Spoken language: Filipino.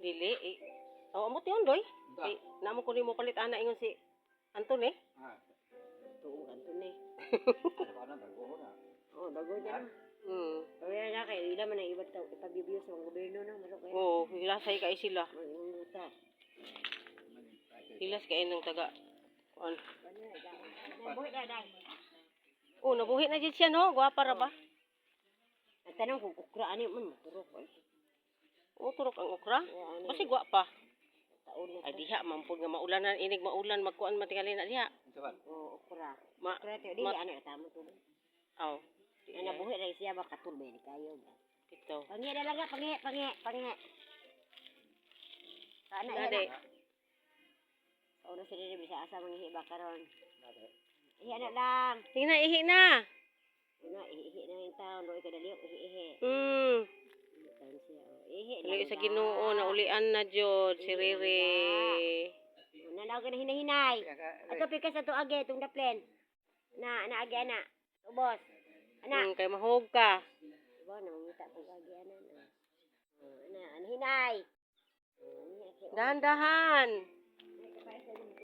Dili. Eh. Oh, amo ti doy. Eh, namo ko nimo palit ana ingon si Anton eh. Ah, Tuong kanto ni. ano na, nagbuho na. Oh, dago dyan. Hmm. Kaya na kayo, ila man ang iba't tao ipag-review sa mga gobyerno na, malo kayo. Oo, hilasay kay sila. Buta. Hilas kay nang taga. Kuan. Nabuhi na, day. Oh, nabuhi na jud siya no. Gwapa ra ba? Ang tanong kung ukra, ano man, maturok eh. Oh, Uturok ang okra? Yeah, Basi gua pa. Taon Ay diha mampun nga maulanan inig maulan magkuan matingali na diha. Oh okra. Ma, okra tayo di ano tamo to. Oh. Aw. Ana buhi ra siya ba katul ba ni kayo ba. Ito. Gitu. Pangi na lang pangi pangi pangi. Kana ya, ira. Ono sila bisa asa manghiba karon. Iya nak lang. Tingnan ihi na. Dali sa. Ginoo na ulian na jud si Riri. Nanaw ka na hinahinay. Ato pikas ato age, itong daplen. Na, na age, ana. Ubos. Ana. Hmm, kay mahog ka. Diba, namangita pag age, ana. na. Ana, ana, hinay. Dahan-dahan.